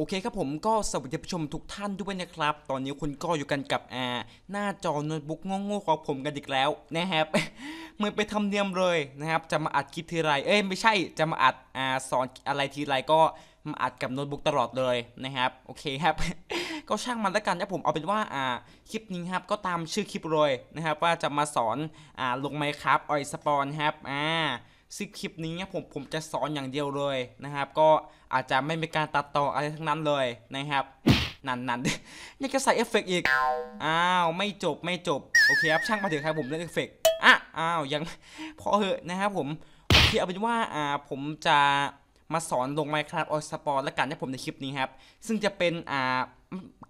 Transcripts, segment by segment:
โอเคครับผมก็สวัสดีผู้ชมทุกท่านด้วยนะครับ ตอนนี้คุณก็อยู่กันกับอ่าหน้าจอโน้ตบุ๊กโง่ๆของผมกันอีกแล้วนะครับเหมือนไปทำเนียมเลยนะครับ จะมาอัดคลิปทีไร เอ้ยไม่ใช่จะมาอัดอ่าสอนอะไรทีไรก็มาอัดกับโน้ตบุ๊กตลอดเลยนะครับโอเคครับ ก็ช่างมันแล้วกันนะผมเอาเป็นว่าอ่าคลิปนี้ครับก็ตามชื่อคลิปเลยนะครับว่าจะมาสอนอ่าลงไมครับออยสปอนครับอ่า ซึ่งคลิปนี้เนี่ยผมผมจะสอนอย่างเดียวเลยนะครับ ก็อาจจะไม่มีการตัดต่ออะไรทั้งนั้นเลยนะครับ นั่นนั่นยังจะใส่เอฟเฟกต์อีก อ้าวไม่จบไม่จบ โอเคครับช่างมาเถอะครับผมเรื่องเอฟเฟกต์อะอ้าวยังพอเหอะนะครับผม โอเคเอาเป็นว่าอ่าผมจะมาสอนลง Minecraft Oil Spawn แล้วกันนะผมในคลิปนี้ครับ ซึ่งจะเป็นอ่า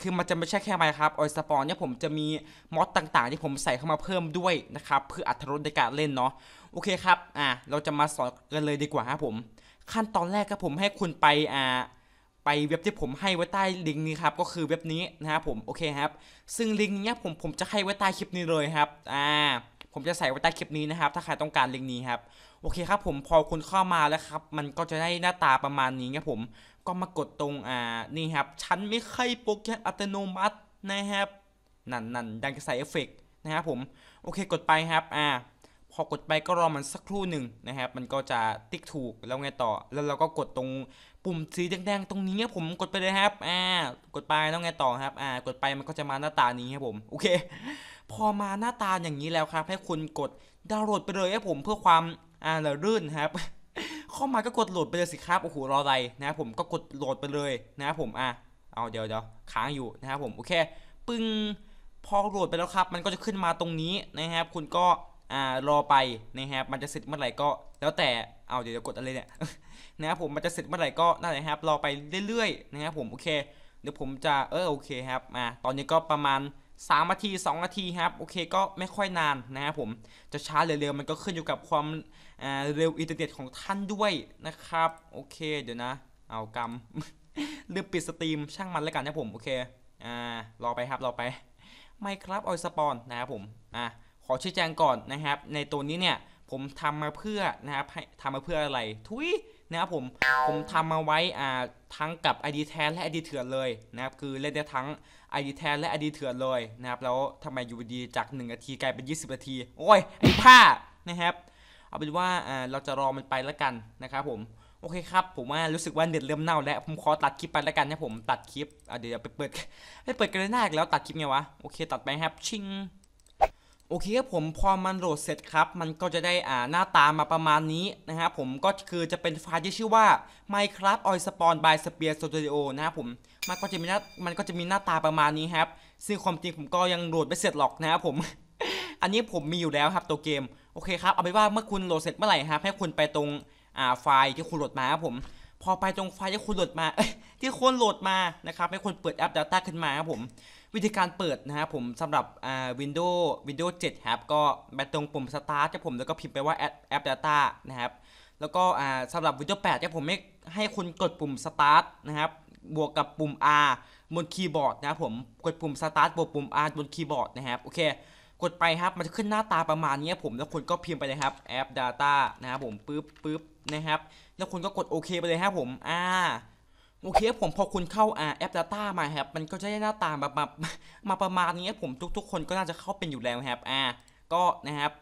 คือมันจะไม่ใช่แค่ Minecraft Oil Spawn เนี่ยผมจะมีมอดต่างๆ ที่ผมใส่เข้ามาเพิ่มด้วยนะครับเพื่ออัตรสในการเล่นเนาะโอเคครับอ่าเราจะมาสอนกันเลยดีกว่าครับผม ขั้นตอนแรกครับผมให้คุณไปอ่าไปเว็บที่ผมให้ไว้ใต้ลิงก์นี้ครับก็คือเว็บนี้นะครับผมโอเคครับ ซึ่งลิงก์เนี้ยผมผมจะให้ไว้ใต้คลิปนี้เลยครับอ่าผมจะใส่ไว้ใต้คลิปนี้นะครับ ถ้าใครต้องการลิงก์นี้ครับ โอเคครับผมพอคุณเข้ามาแล้วครับ มันก็จะได้หน้าตาประมาณนี้ครับผม ก็มากดตรงอ่านี่ครับฉันไม่ใช่โปรแกรมอัตโนมัตินะครับนั่นนั่นดังจะใส่เอฟเฟกต์นะครับผมโอเคกดไปครับอ่าพอกดไปก็รอมันสักครู่หนึ่งนะครับมันก็จะติ๊กถูกแล้วไงต่อ แล้วเราก็กดตรงปุ่มสีแดงๆตรงนี้ครับผมกดไปเลยครับอ่ากดไปแล้วไงต่อครับอ่ากดไปมันก็จะมาหน้าตานี้ครับผมโอเค พอมาหน้าตาอย่างนี้แล้วครับ ให้คุณกดดาวน์โหลดไปเลยครับผมเพื่อความอ่าระรื่นครับ เข้ามาก็กดโหลดไปเลยสิครับ โอ้โห รออะไรนะครับผมก็กดโหลดไปเลยนะครับผม อะ เอาเดี๋ยวเดี๋ยวค้างอยู่นะครับผม โอเค ปึ้ง พอโหลดไปแล้วครับ มันก็จะขึ้นมาตรงนี้นะครับ คุณก็ อ่า รอไปนะครับ มันจะเสร็จเมื่อไหร่ก็ แล้วแต่ เอาเดี๋ยวเดี๋ยวกดอะไรเนี่ยนะครับผม มันจะเสร็จเมื่อไหร่ก็นั่นแหละครับ รอไปเรื่อยๆนะครับผม โอเค เดี๋ยวผมจะ เออ โอเคครับ มา ตอนนี้ก็ประมาณ 3นาที 2 นาทีครับโอเคก็ไม่ค่อยนานนะครับผมจะช้าเร็วมันก็ขึ้นอยู่กับความเร็วอินเทอร์เน็ตของท่านด้วยนะครับโอเคเดี๋ยวนะ เอากำลืมปิดสตรีมช่างมันแล้วกันนะผมโอเคอ่ารอไปครับรอไปไม่ครับออยสปอนนะครับผมอะขอชี้แจงก่อนนะครับ ในตัวนี้เนี่ยผมทำมาเพื่อนะครับให้ทำมาเพื่ออะไร ทุยนะครับผมผมทำมาไว้อ่าทั้งกับ ID แทนและ ID เถื่อนเลยนะครับคือเล่นได้ทั้ง อดีแทนและอดีเถื่อนเลยนะครับแล้วทำไมอยู่ดีจาก 1 นาทีกลายเป็น 20 นาที โอ้ย ไอ้ผ้านะครับ เอาเป็นว่าอ่าเราจะรอมันไปแล้วกันนะครับผมโอเคครับ ผมว่ารู้สึกว่าเน็ตเริ่มเน่าแล้ว ผมขอตัดคลิปไปแล้วกันนะผมตัดคลิปเดี๋ยวไปเปิดไปเปิดกันหน้าอีกแล้วตัดคลิปไงวะ โอเค ตัดไปครับ ชิง โอเคครับผมพอมันโหลดเสร็จครับ มันก็จะได้อ่าหน้าตามาประมาณนี้นะครับผมก็คือจะเป็นไฟล์ที่ชื่อว่า Minecraft Oil Spawn by Spear Studio นะครับผมมันก็จะมีหน้ามันก็จะมีหน้าตาประมาณนี้ครับ ซึ่งความจริงผมก็ยังโหลดไม่เสร็จหรอกนะครับผม อันนี้ผมมีอยู่แล้วครับตัวเกม โอเคครับ เอาไปว่าเมื่อคุณโหลดเสร็จเมื่อไหร่ครับให้คุณไปตรงอ่าไฟล์ที่คุณโหลดมาครับผม พอไปตรงไฟล์ที่คุณโหลดมาที่คุณโหลดมานะครับให้คุณเปิดแอป Data ขึ้นมาครับผม วิธีการเปิดนะครับผมสำหรับอ่า Windows Windows 7ครับก็ไปตรงปุ่ม Start ครับผมแล้วก็พิมพ์ไปว่า App Data นะครับแล้วก็อ่าสำหรับ Windows 8ครับผมให้ให้คุณกดปุ่ม Start นะครับบวกกับปุ่ม R บนคีย์บอร์ดนะครับผมกดปุ่ม Start บวกปุ่ม R บนคีย์บอร์ดนะครับโอเคกดไปครับมันจะขึ้นหน้าตาประมาณนี้ครับผมแล้วคุณก็พิมพ์ไปเลยครับ App Data นะครับผมปึ๊บปึ๊บนะครับ แล้วคุณก็กดโอเคไปเลยครับผม อ่า โอเคครับผมพอคุณเข้าอ่าแอป Data มาครับ มันก็จะได้หน้าตามามามาประมาณนี้ครับผมทุก ๆ คนก็น่าจะเข้าเป็นอยู่แล้วครับ อ่า ก็นะครับ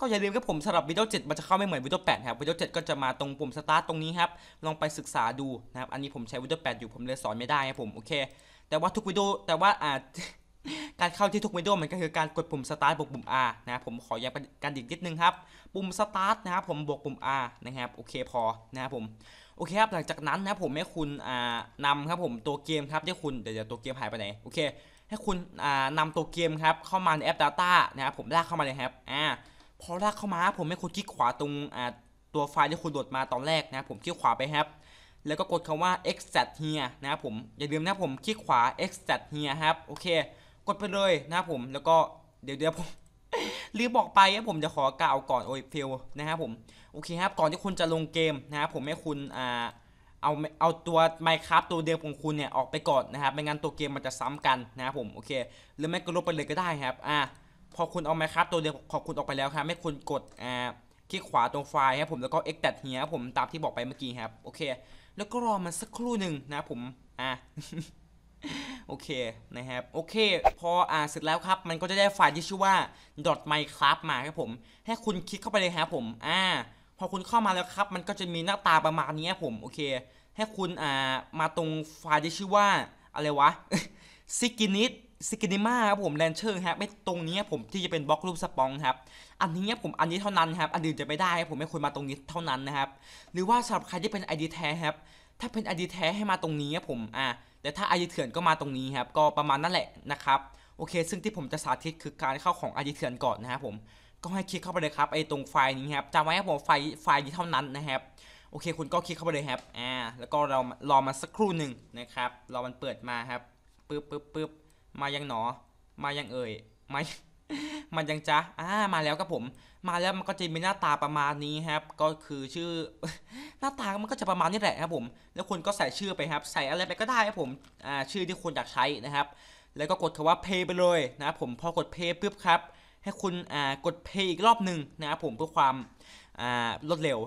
ก็อย่าลืมครับผมสำหรับ Windows 7มันจะเข้าไม่เหมือน Windows 8ครับ Windows 7ก็จะมาตรงปุ่ม Start ตรงนี้ครับลองไปศึกษาดูนะครับอันนี้ผมใช้ Windows 8อยู่ผมเลยสอนไม่ได้ครับผมโอเค แต่ว่าทุกวิดีโอแต่ว่าอ่า การเข้าที่ทุกวิดีโอมันก็คือการกดปุ่ม Start บวกปุ่ม R นะครับผมขอย้ำกันอีกนิดนึงครับ ปุ่ม Start นะครับผมบวกปุ่ม R นะครับโอเคพอนะครับผมโอเคครับหลังจากนั้นนะครับผมให้คุณนำครับผมตัวเกมครับที่คุณเดี๋ยวเดี๋ยวตัวเกมหายไปไหนโอเคให้คุณอ่านำตัวเกมครับเข้ามาในแอป Data นะครับผมลากเข้ามาเลยครับอ่าพอลากเข้ามาผมให้คุณคลิกขวาตรงตัวไฟล์ที่คุณโหลดมาตอนแรกนะครับผมคลิกขวาไปครับแล้วก็กดคำว่า extract here นะครับผมอย่าลืมนะครับผมคลิกขวา extract here ครับโอเค กดไปเลยนะครับผมแล้วก็เดี๋ยวเดี๋ยวผมลืมบอกไปครับผมจะขอกล่าวก่อนโอ้ยฟิลนะครับผมโอเคครับก่อนที่คุณจะลงเกมนะครับผมให้คุณอ่าเอาเอาตัว Minecraft ตัวเดิมของคุณเนี่ยออกไปก่อนนะครับไม่งั้นตัวเกมมันจะซ้ำกันนะครับผมโอเค หรือไม่ก็ลบไปเลยก็ได้ครับอ่าพอคุณเอา Minecraft ตัวเดิมของคุณออกไปแล้วครับให้คุณกดอ่าคลิกขวาตรงไฟล์ครับผมแล้วก็ extract here ครับผมตามที่บอกไปเมื่อกี้ครับโอเค แล้วก็รอมันสักครู่หนึ่งนะครับผมอะ โอเคนะครับโอเค พออ่านเสร็จแล้วครับ มันก็จะได้ไฟล์ที่ชื่อว่า .minecraft มาครับผม ให้คุณคลิกเข้าไปเลยครับผมอ่าพอคุณเข้ามาแล้วครับ มันก็จะมีหน้าตาประมาณนี้ครับผมโอเค ให้คุณอ่ามาตรงไฟล์ที่ชื่อว่าอะไรวะซิกินิต ซิกินิมาครับผมแลนเชอร์ครับไม่ตรงนี้ครับผมที่จะเป็นบล็อกรูปสปองครับอันนี้ครับผมอันนี้เท่านั้นครับอันอื่นจะไม่ได้ครับผมให้คุณมาตรงนี้เท่านั้นนะครับหรือว่าสำหรับใครที่เป็น ID แท้ครับถ้าเป็น ID แท้ให้มาตรงนี้ครับผมอ่าแต่ถ้า ID เถื่อนก็มาตรงนี้ครับก็ประมาณนั่นแหละนะครับโอเค ซึ่งที่ผมจะสาธิตคือการเข้าของ ID เถื่อนก่อนนะครับผมก็ให้คลิกเข้าไปเลยครับไอตรงไฟล์นี้ครับจำไว้ครับผมไฟล์ไฟล์นี้เท่านั้นนะครับโอเค คุณก็คลิกเข้าไปเลยครับอ่าแล้วก็เรารอมาสักครู่หนึ่งนะครับรอมันเปิดมาครับปึ๊บปึ๊บปึ๊บ มายังหนอ มายังเอ่ยมามันยังจ๊ะอ่า มาแล้วครับผม มาแล้วมันก็จะมีหน้าตาประมาณนี้ครับ ก็คือชื่อ หน้าตามันก็จะประมาณนี้แหละครับผม แล้วคุณก็ใส่ชื่อไปครับ ใส่อะไรไปก็ได้ครับผม อ่า ชื่อที่คุณอยากใช้นะครับ แล้วก็กดคำว่า pay ไปเลยนะครับผม พอกด pay ปุ๊บครับ ให้คุณ อ่า กด pay อีกรอบหนึ่งนะครับผมเพื่อความ อ่ารวดเร็ว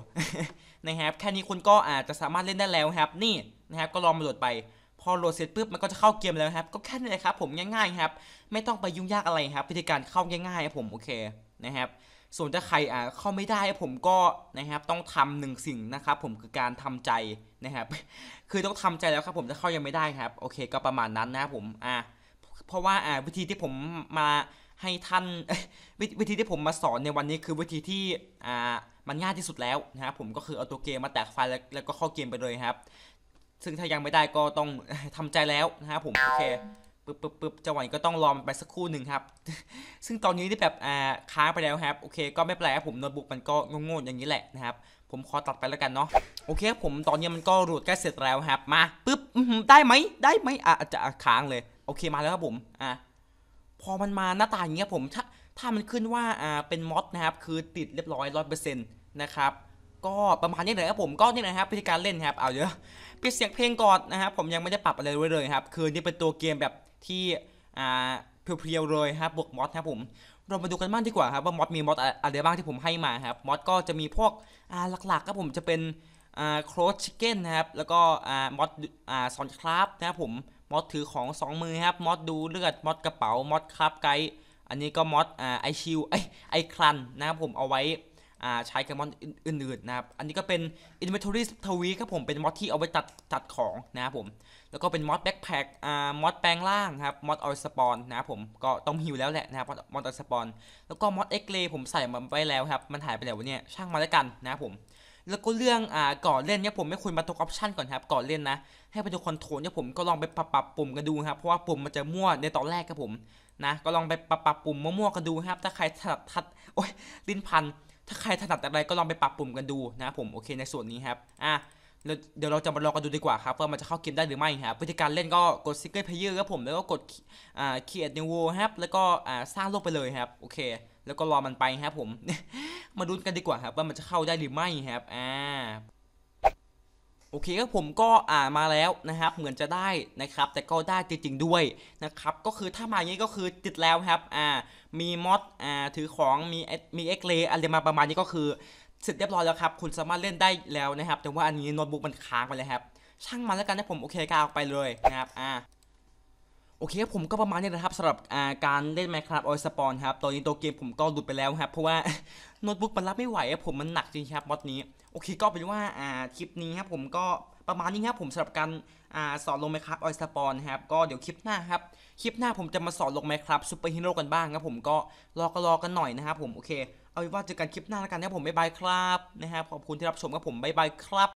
นะครับ แค่นี้คุณก็อาจจะสามารถเล่นได้แล้วครับ นี่นะครับ ก็ลองมาโหลดไป พอโหลดเสร็จปุ๊บมันก็จะเข้าเกมแล้วครับ ก็แค่นี้เลยครับผมง่ายๆครับ ไม่ต้องไปยุ่งยากอะไรครับวิธีการเข้าง่ายๆครับผมโอเคนะครับ ส่วนถ้าใครอ่าเข้าไม่ได้ผมก็นะครับต้องทำหนึ่งสิ่งนะครับ ผมคือการทำใจนะครับ คือต้องทำใจแล้วครับผมจะเข้ายังไม่ได้ครับโอเค ก็ประมาณนั้นนะครับผมอ่าเพราะว่าอ่าวิธีที่ผมมาให้ท่านวิวิธีที่ผมมาสอนในวันนี้คือวิธีที่อ่ามันง่ายที่สุดแล้วนะครับผมก็คือเอาตัวเกมมาแตกไฟล์แล้วแล้วก็เข้าเกมไปเลยครับ ซึ่งถ้ายังไม่ได้ก็ต้องทำใจแล้วนะครับผมโอเคปึ๊บปึ๊บปึ๊บจังหวะนี้ก็ต้องรอมันไปสักครู่หนึ่งครับ ซึ่งตอนนี้ที่แบบอ่าค้างไปแล้วครับ โอเค ก็ไม่เป็นไรครับผมโน้ตบุ๊กมันก็โง่ๆอย่างนี้แหละนะครับ ผมขอตัดไปแล้วกันเนาะ โอเคครับผมตอนนี้มันก็รูดใกล้เสร็จแล้วครับ มาปึ๊บได้ไหมได้ไหมอะจจะค้างเลย โอเคมาแล้วครับผม อะ พอมันมาหน้าตาอย่างเงี้ยผม ถ้าถ้ามันขึ้นว่าอ่าเป็นมอดนะครับ คือติดเรียบร้อยร้อยเปอร์เซ็นต์นะครับ ก็ประมาณนี้เลยครับผมก็นี่นะครับวิธีการเล่นครับเอาเดี๋ยวปิดเสียงเพลงก่อนนะครับผมยังไม่ได้ปรับอะไรไว้เลยครับคือนี่เป็นตัวเกมแบบที่อ่าเพียวๆเลยครับบวกมอดครับผมเรามาดูกันบ้างดีกว่าครับว่ามอดมีมอดอะไรบ้างที่ผมให้มาครับมอดก็จะมีพวกอ่าหลักๆครับผมจะเป็นอ่าโครชชิเก้นนะครับแล้วก็อ่ามอดอ่าสอนคราฟนะครับผมมอดถือของ2มือครับมอดดูเลือดมอดกระเป๋ามอดคราบไกด์อันนี้ก็มอดอ่าไอชิวไอไอคลันนะครับผมเอาไว้ ใช้กับมอดอื่นๆนะครับ อันนี้ก็เป็น inventory ทวีครับผม เป็นมอดที่เอาไว้ตัดตัดของนะครับผม แล้วก็เป็นมอดแบ็คแพคอ่ามอดแปลงร่างครับ มอดออยสปอนนะครับผม ก็ต้องหิวแล้วแหละนะครับ มอดออยสปอนแล้วก็มอดเอ็กเลผมใส่มันไปแล้วครับ มันหายไปแล้วเนี่ย ช่างมาแล้วกันนะครับผมแล้วก็เรื่องอ่าก่อนเล่นเนี่ยผมไม่ควรมาตกออปชั่นก่อนครับก่อนเล่นนะ ให้ไปดูคอนโทรลเนี่ยผมก็ลองไปปรับปรับปุ่มกันดูครับเพราะว่าปุ่มมันจะมั่วในตอนแรกครับผมนะ ก็ลองไปปรับปรับปุ่มมั่วๆกันดูครับ ถ้าใครถัดทัดโอ้ยลิ้นพัน ถ้าใครถนัดอะไรก็ลองไปปรับปุ่มกันดูนะครับผมโอเคในส่วนนี้ครับอะเดี๋ยวเราจะมาลองกันดูดีกว่าครับว่ามันจะเข้าเกมได้หรือไม่ครับวิธีการเล่นก็กด single player ครับผมแล้วก็กดอ่า create new world ครับแล้วก็อ่าสร้างโลกไปเลยครับโอเค แล้วก็รอมันไปครับผม มาดูกันดีกว่าครับว่ามันจะเข้าได้หรือไม่ครับอ่าโอเคครับผมก็อ่ามาแล้วนะครับเหมือนจะได้นะครับแต่ก็ได้จริงๆด้วยนะครับก็คือถ้ามาอย่างนี้ก็คือติดแล้วครับอ่า มีมอดอ่าถือของมีมีเอ็กเลอะไรมาประมาณนี้ก็คือเสร็จเรียบร้อยแล้วครับคุณสามารถเล่นได้แล้วนะครับ แต่ว่าอันนี้โน้ตบุ๊กมันค้างไปเลยครับช่างมันแล้วกันนะผมโอเคกเอาไปเลยนะครับอ่าโอเคครับผมก็ประมาณนี้นะครับสำหรับการเล่น Minecraft o i s p a w n ครับตอนนี้ตัวเกมผมก็หลุดไปแล้วครับ เพราะว่าโน้ตบุ๊กมันรับไม่ไหวครับผมมันหนักจริงครับมอดนี้ โอเคก็เป็นว่าอ่าคลิปนี้ครับผมก็ ประมาณนี้ครับผมสำหรับการอสอนลง Minecraft o i s p a w n ครับก็เดี๋ยวคลิปหน้าครับคลิปหน้าผมจะมาสอนลง Minecraft Super Hero กันบ้างครับผมก็รอก็รอกันหน่อยนะครับผมโอเค เอาไว้ว่าเจอกันคลิปหน้าแล้วกันนะครับผมบ๊ายบายครับนะครับขอบคุณที่รับชมครับผมบ๊ายบายครับ